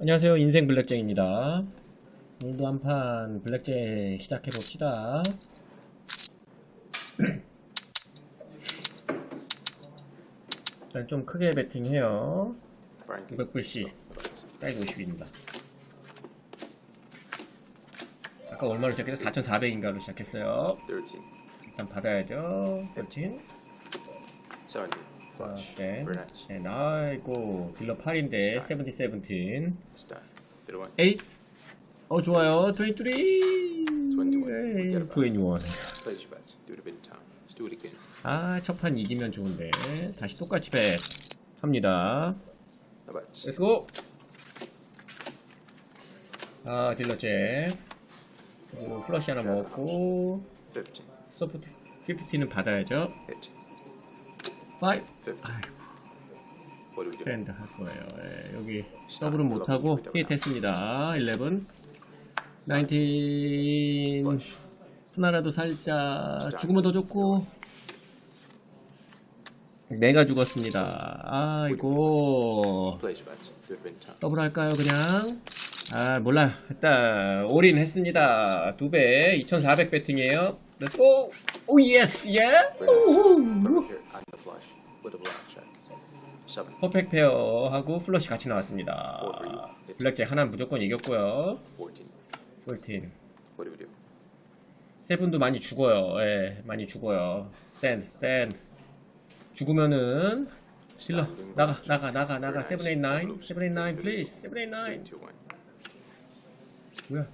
안녕하세요. 인생 블랙잭입니다. 오늘도 한판 블랙잭 시작해 봅시다. 일단 좀 크게 배팅해요. Frank. 500불씩 사이즈 50입니다. 아까 얼마로 시작해서 4,400인가로 시작했어요. 13. 일단 받아야죠. 13. 17. 아, Flush. 네. Brunette. 네, 나이고 딜러 8인데 70, 17. Staff. Bit away. 8. 어 좋아요. 23. 21. 에이, Forget about 21. Place your bets. Do it a bit of time. Let's do it again. 아, 첫 판 이기면 좋은데. 다시 똑같이 bet. 합니다. How about 렛츠고! 아, 딜러잭. 그리고 플러시 하나 먹었고, 15? 소프트, 50는 받아야죠. Hit. 5. 50. 아이고? 스탠드 할 거예요. 예, 여기 더블은 못하고, 히트 했습니다. 11. 19. Flush. 하나라도 살짝 죽으면 더 좋고 내가 죽었습니다 아이고. 더블 할까요 그냥 아 몰라 일단 올인 했습니다 두배 2400 배팅이에요 렛츠고 오 예스 예 Brunette. Put here and the flush. With a black check. 7. 퍼펙트 페어 하고 플러시 같이 나왔습니다 블랙잭 하나 무조건 이겼고요 14. 14 What do we do? 세븐도 많이 죽어요. 예, 많이 죽어요. 스탠드, 스탠드. 죽으면은 딜러 나가, 나가, 나가, 나가. 789, 789, please. 789. 2 1. 뭐야?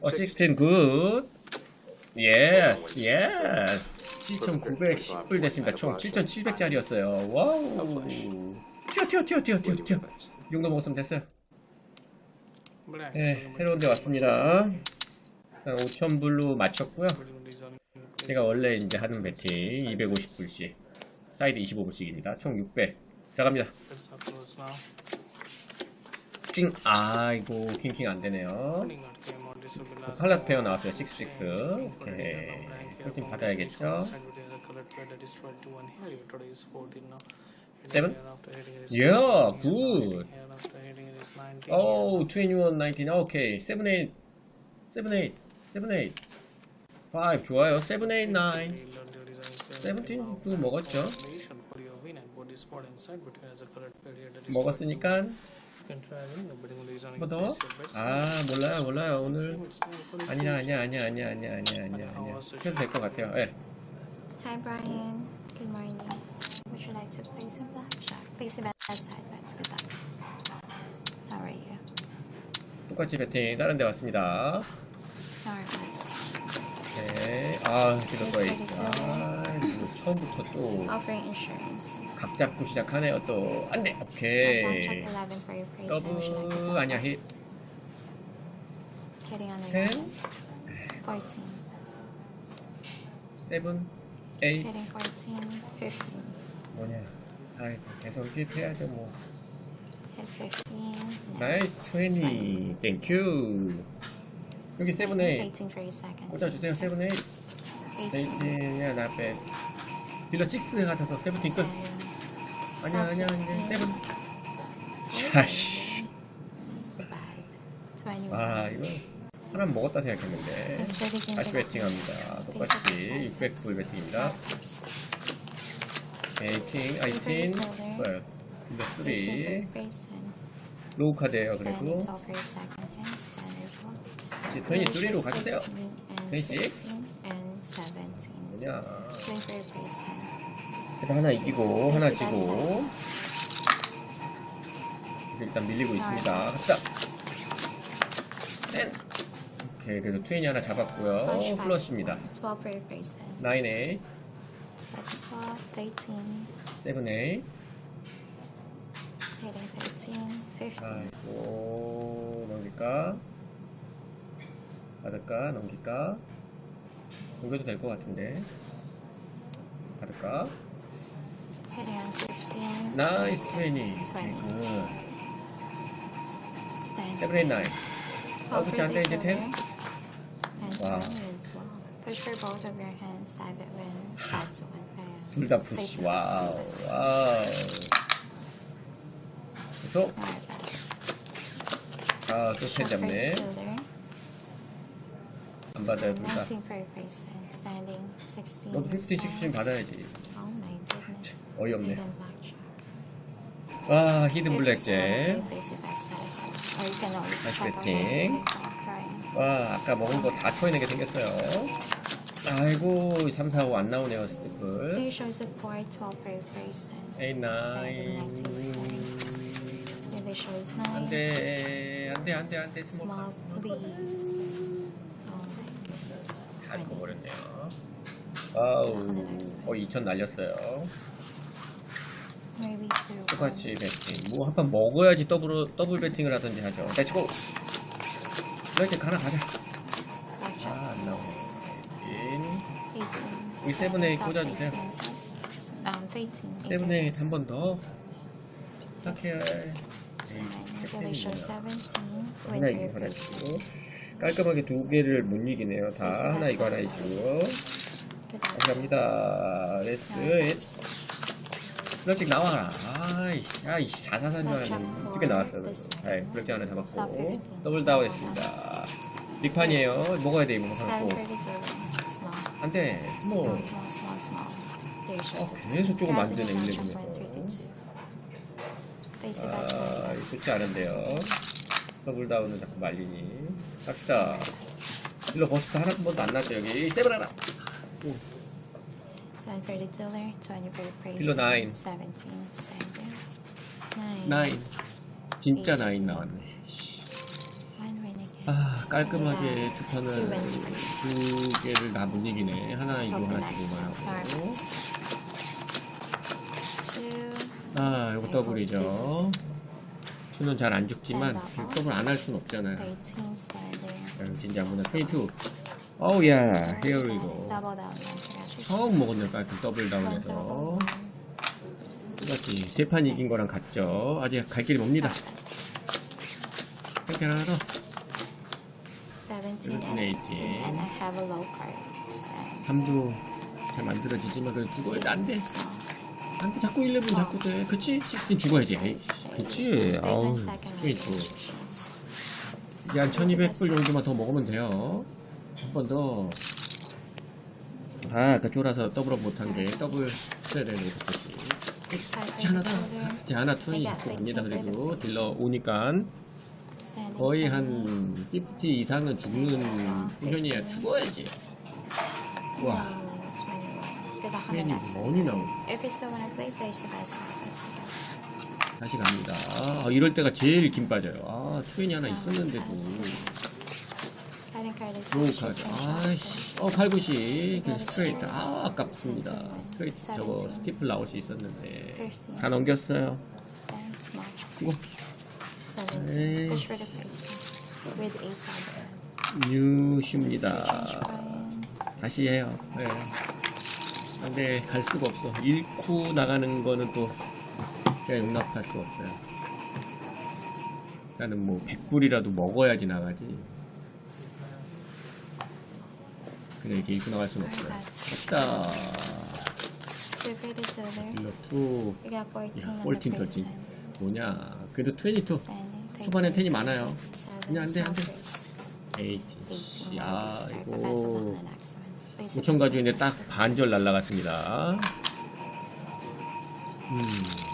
어, 16 good. Yes, yes. 7,910불 됐습니다. 총 7,700짜리였어요. 와우. 튀어, 튀어, 튀어, 튀어, 튀어, 튀어. 이 정도 먹었으면 됐어요. 네, 새로운 데 왔습니다. 일단 5,000불로 맞췄고요. 제가 원래 이제 하는 배팅 250불씩 사이드 25불씩입니다 총 600 들어갑니다 찡 아이고 킹킹 안 되네요 팔랏 페어 나왔어요. 66 오케이. 폴팀 받아야겠죠? 7 야, 굿. 오 21, 19 오케이 7, 8 7, 8 7, 8 5 좋아요. 7, 8, 9 17도 먹었죠? 먹었으니까 한번더 아, 몰라요, 몰라요. 오늘 아니야, 아니야, 아니야, 아니야, 아니야, 아니야, 아니야, 아니야. 해도 될 것 같아요. 예. Hi Brian. Good morning. Would you like to play some blackjack? Please bet side bets. Good luck. How are you? 똑같이 배팅 다른 데 왔습니다. Alright, let's. 네. 아, 기도 거예요. 처음부터 또 Offering insurance. 각 잡고 시작하네요 또 안돼 오케이 11 for your price. and would you like to 더블 아니야 힛 Hitting on the 10 ground. 14. 7 8 Hitting 14. 15. 뭐냐 아이고 계속 힛 해야죠 뭐 Hit 15. 나이스 Nice. 20 땡큐 여기 7 8 Waiting for your second. 꽂아주세요 7 8 18. 18이야 나빼 딜러 6 가져서 17 끝. 아니야 아니야 아니야 7 샤씨. Five. 21. 아 이거 하나 먹었다 생각했는데. 다시 배팅합니다. 똑같이 600불 배팅입니다. 18 아이틴 딜러 3 로우 카드에요 그래도 이제 23로 가주세요. 26. 뭐냐 그래도 하나 이기고 하나 지고. 일단 밀리고 있습니다. 갑시다. 땡. 오케이 그래도 트윈이 하나 잡았고요. 플러스입니다. 12 for your face. 9A That's 12, 13, 7A hitting 13, 15. 아이고 넘길까? 받을까? 넘길까 이거도 될 것 같은데. 받을까? 나이스 트레이닝 세븐 나인 어 그치한테 이제 텐? 와 Push 둘다 푸시 와우 와우 그래서? 아 좋게 잡네. 안 받아요, 둘 다. 19 for face and standing 16. 너 50, 16 받아야지. Oh my goodness. 어이없네. Hidden. 와, 히든 If you still 블랙잭. or you can always Nice check out take off, right? 와, 아까 먹은 거 다 토해내게 생겼어요. 아이고, 3, 4, 5 안 나오네요, 스티플. Here shows a 4, 12 for your face and 8, 9. standing 19 standing. Here they shows 9. 안 돼, 안 돼, 안 돼, 안 돼, 스몰. Oh my goodness. 잘 20. 먹어버렸네요. 아우, 어, 2천 날렸어요. 똑같이 배팅. 뭐 한 판 먹어야지 더블, 더블 배팅을 하든지 하죠. 렛츠고! 이렇게 가나 가자. 아. 안 나오네. 인. 18. 이 세븐 에잇 Soft 꽂아주세요. 18. 18. 세븐에잇 한번 더. 부탁해요. Here show 17. 하나 With 이거 your 하나 face. 주고. 깔끔하게 두 개를 못 이기네요. 다 하나 이거 하나 luck. 감사합니다. 레스. 블랙잭 나와라. 아이씨, 아이씨, 443줄 알았는데 두개 나왔어요. 네, 블랙잭 하나 잡았고. 더블 다운 했습니다. 빅판이에요. 먹어야 돼, 이거. Small. 안 돼, 스몰. 어, it. 계속 조금 안 Passing 되네, it down 11에서. to 132. Place your 아. 좋지 않은데요. 더블 다운은 자꾸 말리니. 갑시다. 딜러 버스트 하나 한 번도 안 났죠, 여기. 세븐 하나. 오, Seven pretty dealer. 20 for your praise. Kilo nine. 17. Standing. Nine. 나인. 진짜 나인 나왔네. 씨. 아, 깔끔하게 두 판을. 두 개를 다 못 이기네. 하나 이거 Hope the 하나 next 주고 one. 하고. 아, 이거 더블이죠. 수는 잘 안 죽지만 더블 안할순 없잖아요. 18 standing. 자, 진짜 아무나 22. 어우 야, down. Congratulations. 처음 먹었네, 깔끔 더블 다운해서. 똑같이 세 판 이긴 거랑 같죠. 아직 갈 길이 멉니다. 탱탱 하나 더. 17 18. and 18 and I have a low card. Stand. 3도 잘 만들어지지만 그래도 죽어야 돼. 안 돼. 안 돼. 자꾸 11 자꾸 돼. 그치? 16 죽어야지. 그치? Big 아우, win second. 22. Congratulations. 이제 한 1200불 정도만 더 먹으면 돼요. 한 번 더. 아, 아까 쫄아서 더블업 못한 게 더블 써야 되는 거 같이. 같이 하나 더. 같이 하나 투이 있고 갑니다. 그리고 딜러 오니까 거의 20. 한50 이상은 죽는. 죽어야지. 와, No, 21. Good luck on the 괜히 money 나오네. 다시 갑니다. 아, 이럴 때가 제일 김 빠져요. 아, 투엔이 하나 있었는데도. 로우 카드. 아이씨. 어, 8, 9시. 그 스트레이트. 아, 아깝습니다. 스트레이트 저거 스티플 나올 수 있었는데. 다 넘겼어요. Stand small. 죽어. 17. Push for the face. With a side. 뉴슈입니다. Brian. 다시 해요. 네. 근데 갈 수가 없어. 잃고 나가는 거는 또 제가 용납할 수 없어요. 나는 뭐 100불이라도 먹어야지 나가지. 그래 이렇게 잃고 나갈 수는 없어요. 갑시다. 딜러 2. We got 14 야, on 14, the face. 13. 뭐냐. 그래도 22. Standing. 초반엔 13, 텐이 많아요. 7, 그냥 안 돼, 안 돼. small face. 8. 18. 씨, Now 아, we start the best of luck on 이거. the next one. Place the 5천 best 가지고 side 딱. 반절 날라갔습니다. 음.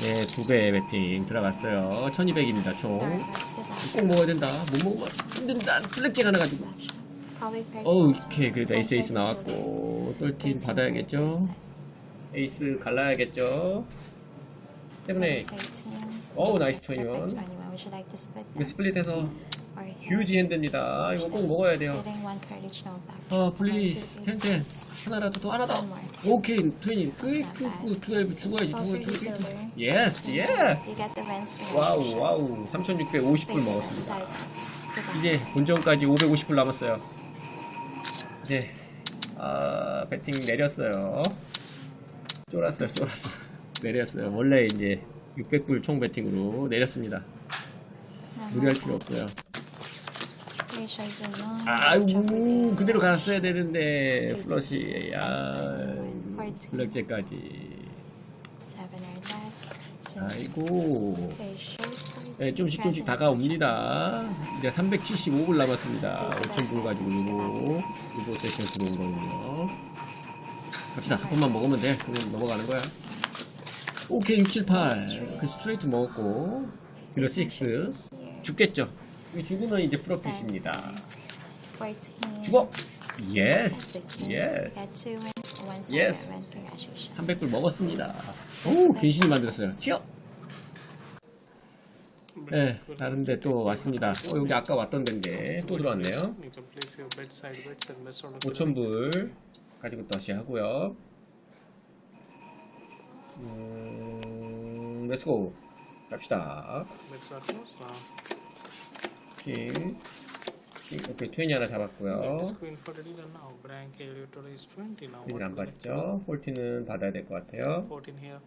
네, 두 배 배팅 들어갔어요. 1200입니다, 총. Luck. 꼭 먹어야 된다. 못 먹으면 힘든다. 블랙잭 하나 가지고. 어우, 오케이. 그래도 에이스 에이스 10, 나왔고. 13, 받아야겠죠? 13. 에이스 갈라야겠죠? 세븐에이. 18. 어우, 나이스 Perfect 21. 21. Would you like to split 이거 that? 스플릿해서? 휴지 핸드입니다. 이거 꼭 먹어야 돼요. 아, two, 텐텐. three, 하나라도 더, 하나 더. 오케이, 트윈이. 끄, That's 끄, not 끄, 트웰브 죽어야지. 죽어야지. silver. 예스, 예스. 와우. 와우. 3,650불 Place the 먹었습니다. 이제 본전까지 550불 남았어요. 이제 아 배팅 내렸어요. 쫄았어요, 쫄았어. 내렸어요. 원래 이제 600불 총 배팅으로 내렸습니다. 무리할 필요. 없고요. A nine. 아이고 그대로 갔어야 되는데 플러시 야 Fourteen. 블랙잭까지. Seven or less. Two. 아이고 네, 좀씩 좀씩 다가옵니다. 이제 375불 남았습니다. 5,000불 가지고 요거, 요거 세션 들어온 거군요. 갑시다. 한 번만 먹으면 돼. 그럼 넘어가는 거야. 오케이, 678. 그 스트레이트 먹었고, 딜러 6. 죽겠죠? 이 죽으면 이제 프로핏입니다. 14. 죽어! 예스! 16. Got 예스! Congratulations. 300불 먹었습니다. 오, 괜신이 만들었어요. 튀어! 네, 다른데 또 왔습니다. 어, 여기 아까 왔던 데인데 또 들어왔네요. 5,000불 가지고 다시 하고요. 음, 렛츠고. 갑시다. 킹. 킹. 오케이, 트웬이 하나 잡았고요. 트웬이 안 받죠. 홀티는 받아야 될 것 같아요. 14 here.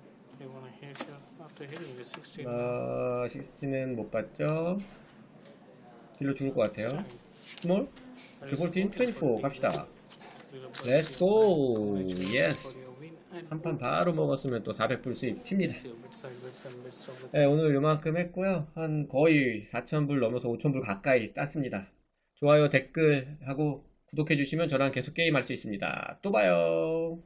You wanna hit here. After hitting the 16. 어, 16는 못 받죠. 딜로 죽을 것 같아요. 스몰? 그 홀틴 24 갑시다. Let's go. Yes. 한 판 바로 먹었으면 또 400불 수입 튑니다. 네, 오늘 요만큼 했고요. 한 거의 4,000불 넘어서 5,000불 가까이 땄습니다. 좋아요, 댓글 하고 구독해주시면 저랑 계속 게임할 수 있습니다. 또 봐요.